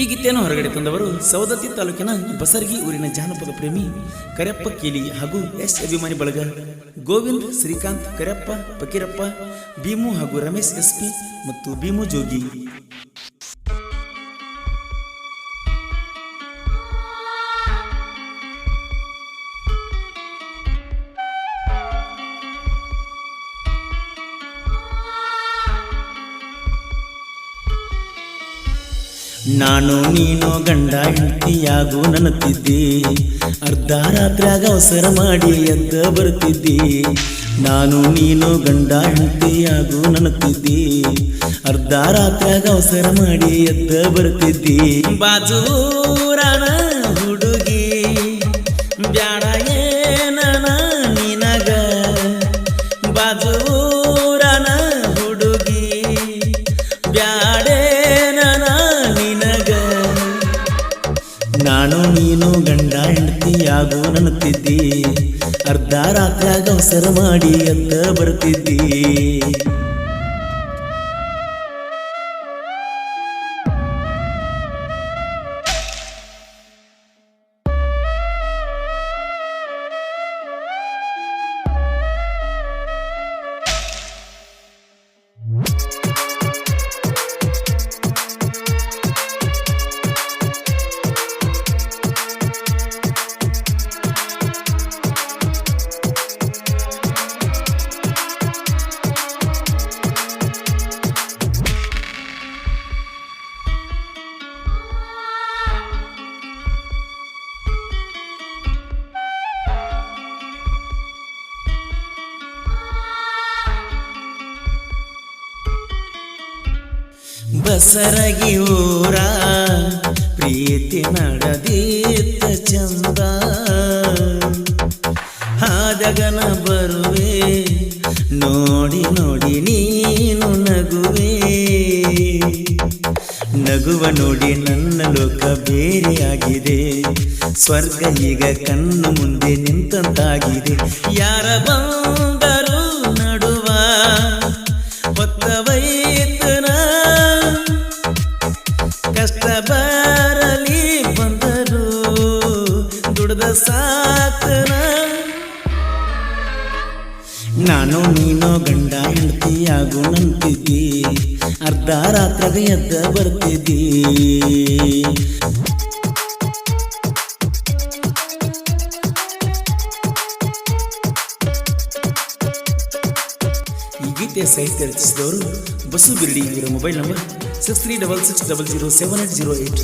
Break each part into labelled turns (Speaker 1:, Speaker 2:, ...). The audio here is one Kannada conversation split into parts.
Speaker 1: ಈ ಗೀತೆಯನ್ನು ಹೊರಗಡೆ ತಂದವರು ಸವದತ್ತಿ ತಾಲೂಕಿನ ಬಸರ್ಗಿ ಊರಿನ ಜಾನಪದ ಪ್ರೇಮಿ ಕರೆಪ್ಪ ಕೀಲಿ ಹಾಗೂ ಎಸ್ ಅಭಿಮಾನಿ ಬಳಗ ಗೋವಿಂದ್ ಶ್ರೀಕಾಂತ್ ಕರೆಪ್ಪ ಫಕೀರಪ್ಪ, ಭೀಮು ಹಾಗೂ ರಮೇಶ್ ಎಸ್ ಪಿ ಮತ್ತು ಭೀಮು ಜೋಗಿ. ನಾನು ನೀನು ಗಂಡ, ಹೆಂಡತಿಯಾಗು ನನತಿದ್ದಿ ಅರ್ಧ ರಾತ್ರಿಯಾಗ ಅವಸರ ಮಾಡಿ ಎದ್ದ ಬರ್ತಿದ್ದಿ. ನಾನು ನೀನು ಗಂಡ, ಹೆಂಡತಿಯಾಗು ನನತಿದ್ದಿ ಅರ್ಧ ರಾತ್ರಿಯಾಗ ಅವಸರ ಮಾಡಿ ಎದ್ದ ಬರ್ತಿದ್ದಿ. ಬಾಜೂರನ ಅವಸರ ಮಾಡಿ ಅಂತ ಬರ್ತಿದ್ದಿ. ಬಸರಗಿ ಊರ, ಪ್ರೀತಿ ನಡೆದಿತ್ತ ಚಂದ. ಹಾದಗನ ಬರುವೆ, ನೋಡಿ ನೋಡಿ ನೀನು ನಗುವೆ. ನಗುವ ನೋಡಿ ನನ್ನ ಲೋಕ ಬೇರೆಯಾಗಿದೆ. ಸ್ವರ್ಗ ಈಗ ಕಣ್ಣು ಮುಂದೆ ನಿಂತಂತಾಗಿದೆ. ಯಾರ ಬಂದರು ನಾನು ನೀನು ಗಂಡ ಹೆಂಡತಿಯಾಗು ನಂತಿದ್ದಿ ಅರ್ಧ ರಾತ್ರಿಗೆ ಎದ್ದ ಬರ್ತಿದ್ದಿ ಈ ಗೀತೆಯ ಸಾಹಿತ್ಯ ರಚಿಸಿದವರು ಬಸು ಬಿರ್ಡಿ ಇವರ mobile number six
Speaker 2: three double six double zero seven
Speaker 1: eight zero eight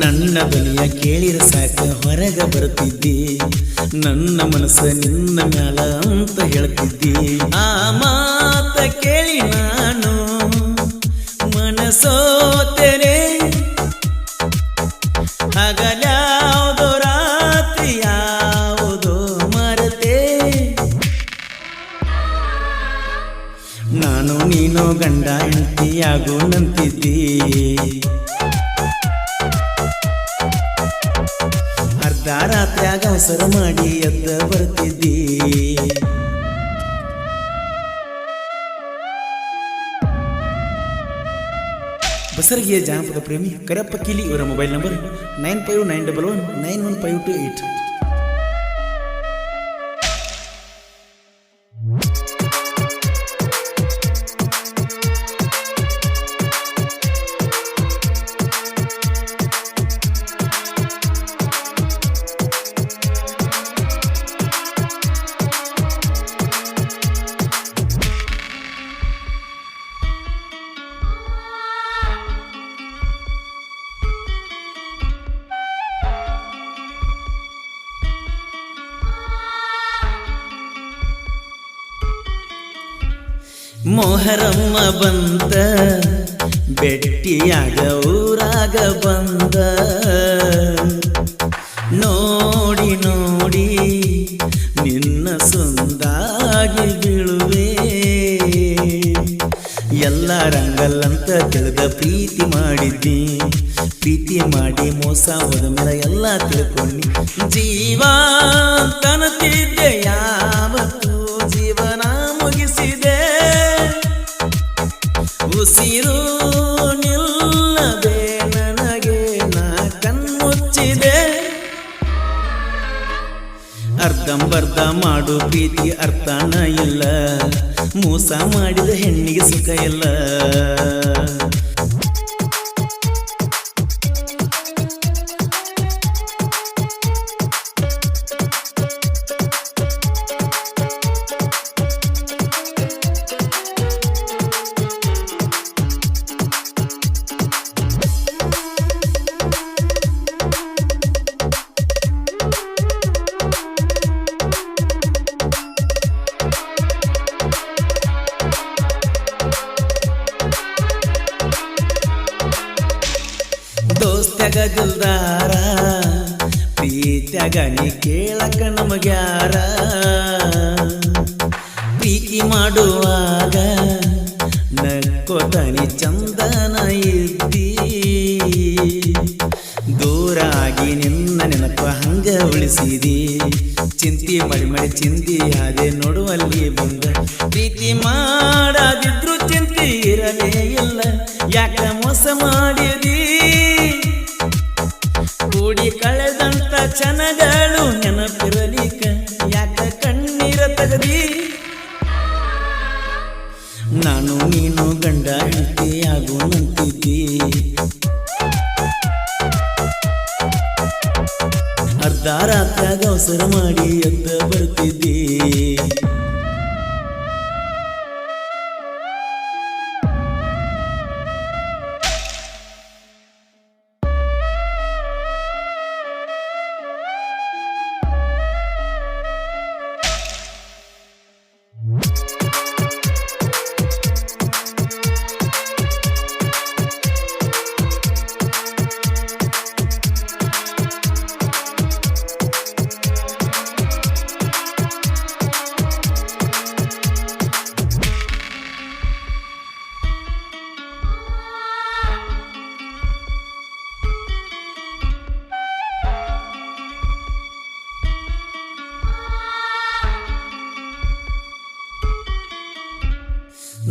Speaker 1: ನನ್ನ ಬಲಿಯ ಕೇಳಿರ ಸಾಕ ಹೊರಗ ಬರ್ತಿದ್ದಿ ನನ್ನ ಮನಸ್ಸ ನಿನ್ನ ಮ್ಯಾಲ ಅಂತ ಹೇಳ್ತಿದ್ದಿ. ಆ ಮಾತ ಕೇಳಿ ನಾನು ಮನಸೋತೇನೆ. ಹಗಲ್ಯಾವುದೋ ರಾತ್ರಿ, ಯಾವುದೋ ನಾನು ನೀನು ಗಂಡ ಹೆಂಡತಿಯಾಗೋ ನಂತಿದ್ದಿ. ರಾತ್ರಿಯಾಗ ಅವಸರ ಮಾಡಿ ಎದ್ದ ಬರ್ತಿದ್ದಿ. ಬಸರಗಿಯ ಜಾನಪದ ಪ್ರೇಮಿ ಕರಪ್ಪ ಕೀಲಿ ಇವರ mobile number nine five nine double one nine one five two eight. ಮೊಹರಮ್ಮ ಬಂತ ಬೆಟ್ಟಿಯಾಗ ಊರಾಗ ಬಂದ. ನೋಡಿ ನೋಡಿ, ನಿನ್ನ ಸುಂದಾಗಿ ಬೀಳುವೆ. ಎಲ್ಲ ರಂಗಲ್ಲಂತ ತಿಳಿದ ಪ್ರೀತಿ ಮಾಡಿದ್ದಿ. ಪ್ರೀತಿ ಮಾಡಿ ಮೋಸ ಹೋದ ಮೇಲೆ ಎಲ್ಲ ತಿಳ್ಕೊಂಡು. ಜೀವ ತನತಿದ್ದೆ ಯಾವತ್ತು ನನಗೆ ನಾ ಅರ್ಧಂಬರ್ಧ ಮಾಡು ಪ್ರೀತಿ ಅರ್ಥನ ಇಲ್ಲ. ಮೋಸ ಮಾಡಿದ ಹೆಣ್ಣಿಗೆ ಸುಖ ಇಲ್ಲ. ದಿಲ್ದಾರ ಪ್ರೀತ್ಯಾಗ ನೀ ಕೇಳಕ ನಮಗ್ಯಾರ ಪ್ರೀತಿ ಮಾಡುವಾಗ ನಕ್ಕೋತನಿ ಚಂದನ ಇದ್ದಿ ದೂರಾಗಿ ನಿನ್ನ ನೆನಪ ಹಂಗ ಉಳಿಸಿದಿ. ಚಿಂತಿ ಮಾಡಿ ಮಾಡಿ ಚಿಂತಿ ಅದೇ ನೋಡುವಲ್ಲಿ ಬಂದ. ಪ್ರೀತಿ ಮಾಡದಿದ್ರು ಚಿಂತಿ ಇರಲೇ ಇಲ್ಲ. ಯಾಕ ಮೋಸ ಮಾಡಿದಿ ಅರ್ಧ ರಾತ್ರಿಯಾಗ ಅವಸರ ಮಾಡಿ ಎದ್ದ ಬರ್ತಿದ್ದಿ.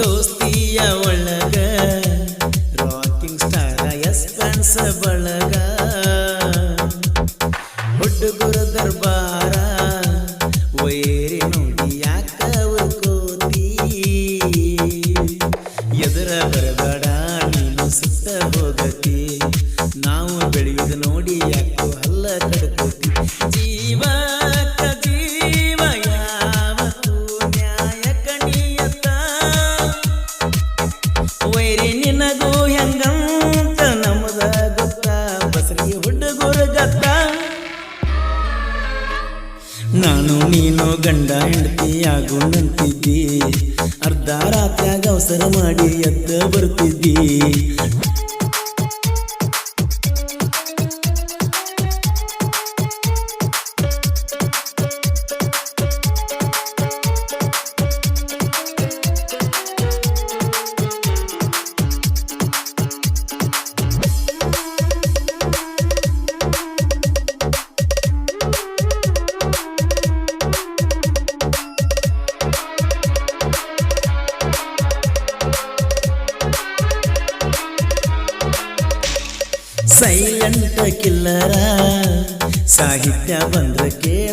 Speaker 1: ದೋಸ್ತಿಯ ಒಳಗ ರಾಕಿಂಗ್ ಸ್ಟಾರ ಎಸ್ ಬಳಗ. ರಾತ್ರಿಯಾಗ ಅವಸರ ಮಾಡಿ ಎದ್ದ ಬರ್ತಿದ್ದಿ. ಸಾಹಿತ್ಯ ಬಂದ್ರ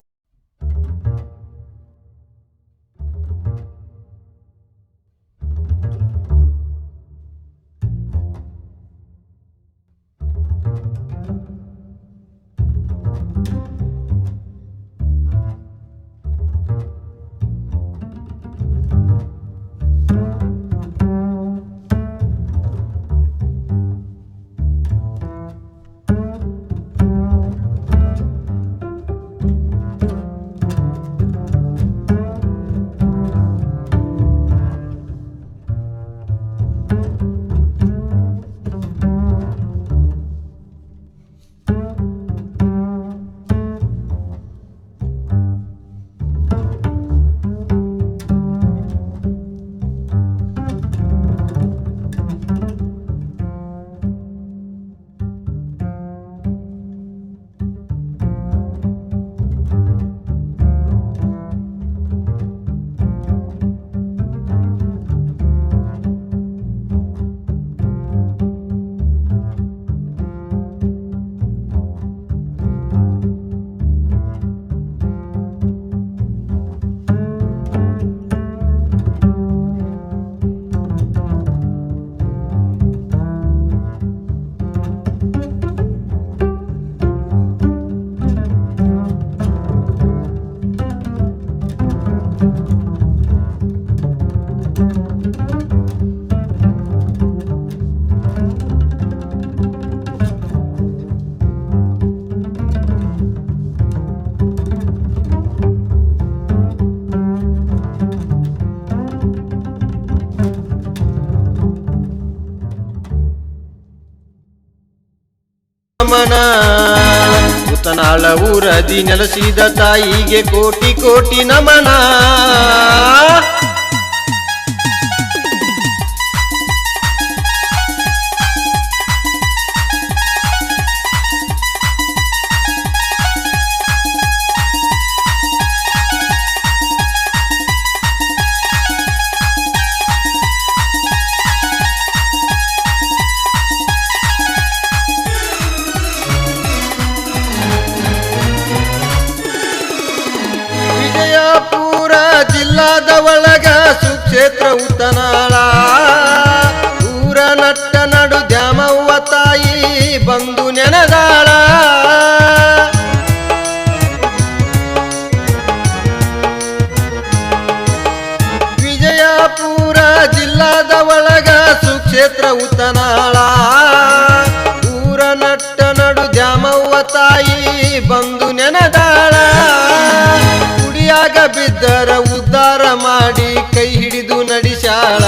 Speaker 1: ಕೇಳ
Speaker 3: ಪುತನಾಳ ಊರದಿ ನೆಲೆಸಿದ ತಾಯಿಗೆ ಕೋಟಿ ಕೋಟಿ ನಮನ. ವಿಜಯಪುರ ಜಿಲ್ಲಾದ ಒಳಗ ಸುಕ್ಷೇತ್ರ ಉತ್ತನಾಳ. ಊರ ನಟ್ಟ ನಡು ದ್ಯಾಮವ್ವ ತಾಯಿ ಬಂದು ನೆನದಾಳ. ವಿಜಯಪುರ ಜಿಲ್ಲಾದ ಒಳಗ ಸುಕ್ಷೇತ್ರ ಉತ್ತನಾಳ. ಊರ ನಟ್ಟ ನಡು ದ್ಯಾಮವ್ವ ತಾಯಿ ಬಂದು ನೆನದಾಳ. ಕುಡಿಯಾಗ ಬಿದ್ದರ ಉದ್ಧಾರ ಮಾಡಿ ಕೈ ಹಿಡಿದು ನಡಿಸಾಳ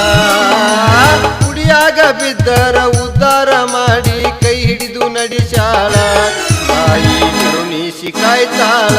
Speaker 3: ಕುಡಿಯಾಗ ಬಿದ್ದರ ಉದ್ಧಾರ ಮಾಡಿ ಕೈ ಹಿಡಿದು ನಡಿಸಾಳ ತಾಯಿ ಕರುಣಿಸಿ ಕಾಯ್ತಾಳ.